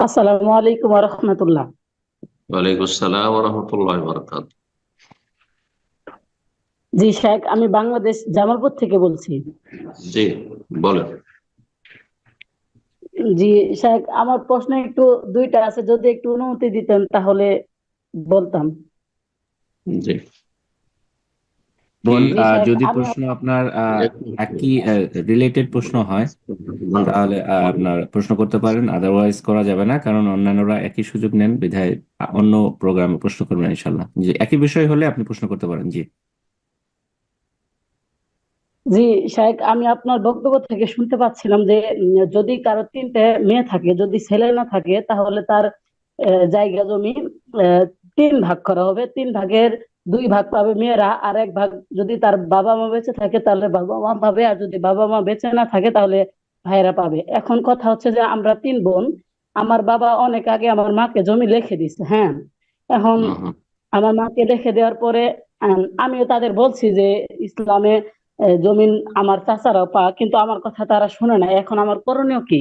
আসসালামু আলাইকুম রহমতুল্লাহ। ওয়ালাইকুম আসসালাম রহমতুল্লাহ বরকাত জি শেখ আমি বাংলাদেশ জামালপুর থেকে বলছি। জি বলেন। জি শেখ আমার প্রশ্ন একটু দুইটা আছে যদি একটু অনুমতি দিতেন তাহলে বলতাম। জি। আহ, যদি আমি- প্রশ্ন আপনার একই রিলেটেড প্রশ্ন হয় তাহলে আপনার প্রশ্ন করতে পারেন আদারওয়াইজ করা যাবে না কারণ অন্যান্যরা একই সুযোগ নেন বিধায় অন্য প্রোগ্রামে প্রশ্ন করবেন ইনশাল্লাহ জি একই বিষয় হলে আপনি প্রশ্ন করতে পারেন জি। জি শেখ আমি আপনার বক্তব্য থেকে শুনতে পাচ্ছিলাম যে যদি কারও তিনটে মেয়ে থাকে যদি ছেলে না থাকে তাহলে তার জায়গা জমি তিন ভাগ করা হবে। তিন ভাগের দুই ভাগ পাবে মেয়েরা আর এক ভাগ যদি তার বাবা মা বেঁচে থাকে তাহলে বাবা মা পাবে আর যদি বাবা মা বেঁচে না থাকে তাহলে ভাইয়েরা পাবে। এখন কথা হচ্ছে যে আমরা তিন বোন আমার বাবা অনেক আগে আমার মাকে জমি লিখে দিছে হ্যাঁ? এখন। আমার মাকে লিখে দেওয়ার পরে আম, আমিও তাদের বলছি যে ইসলামে জমিন আমার চাচারাও পা কিন্তু আমার কথা তারা শুনে না এখন আমার করণীয় কি?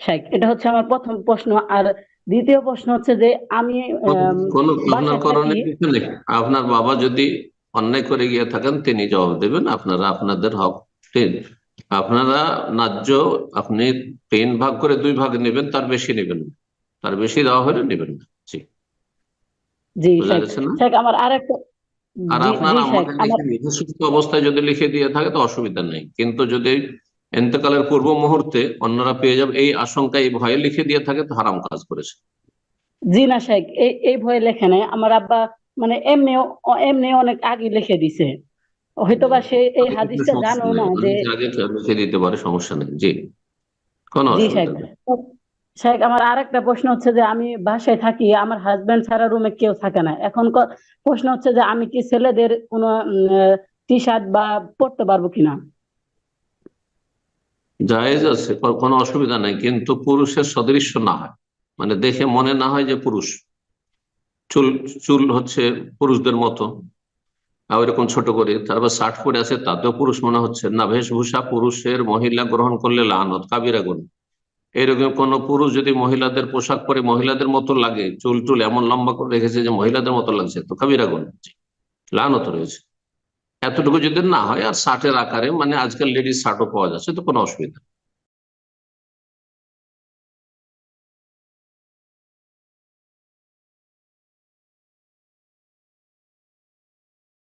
শেখ এটা হচ্ছে আমার প্রথম প্রশ্ন। আর দ্বিতীয় প্রশ্ন হচ্ছে যে আমি আপনার বাবা যদি অন্যায় করে গিয়ে থাকেন তিনি জবাব দেবেন আপনারা আপনাদের হক আপনারা ন্যায্য আপনি তিন ভাগ করে দুই ভাগ নেবেন তার বেশি নেবেন না। তার বেশি দেওয়া হলে নেবেন না। জি। জি শেখ। আমার আরেকটা আর আপনারা সুস্থ অবস্থায় যদি লিখে দিয়ে থাকে তো অসুবিধা নেই। কিন্তু যদি এতেকালের পূর্ব মুহূর্তে অন্যরা পেয়ে যাবে এই আশঙ্কা এই ভয়ে লিখে দিয়ে থাকে তো হারাম কাজ করেছে। জি না শেখ এই এই ভয়ে লেখে নাই। আমার আব্বা মানে এমনিও এমনি অনেক আগে লিখে দিছে। হয়তোবা সে এই হাদিসটা জানো না যে লিখে দিতে পারে সমস্যা নেই। জি। কোনো শেখ। আমার আরেকটা প্রশ্ন হচ্ছে যে আমি বাসায় থাকি আমার হাজবেন্ড ছাড়া রুমে কেউ থাকে না। এখন প্রশ্ন হচ্ছে যে আমি কি ছেলেদের কোনো টি শার্ট বা পরতে পারব কিনা? জায়েজ আছে কোনো অসুবিধা নাই, কিন্তু পুরুষের সদৃশ্য না হয়। মানে দেখে মনে না হয় যে পুরুষ। চুল চুল হচ্ছে পুরুষদের মতো। আর এরকম ছোট করে, তারপর শার্ট পরে আছে, তাতেও পুরুষ মনে হচ্ছে, না, বেশভূষা পুরুষের মহিলা গ্রহণ করলে লানত, কাবিরা গুণ। এরকম কোন পুরুষ যদি মহিলাদের পোশাক পরে মহিলাদের মতো লাগে, চুল টুল এমন লম্বা করে রেখেছে যে মহিলাদের মতো লাগছে, তো কাবিরা গুণ। লানত রয়েছে। এতটুকু যদি না হয় আর শার্টের আকারে মানে আজকাল লেডিস শার্টও পাওয়া যাচ্ছে, তো কোনো অসুবিধা।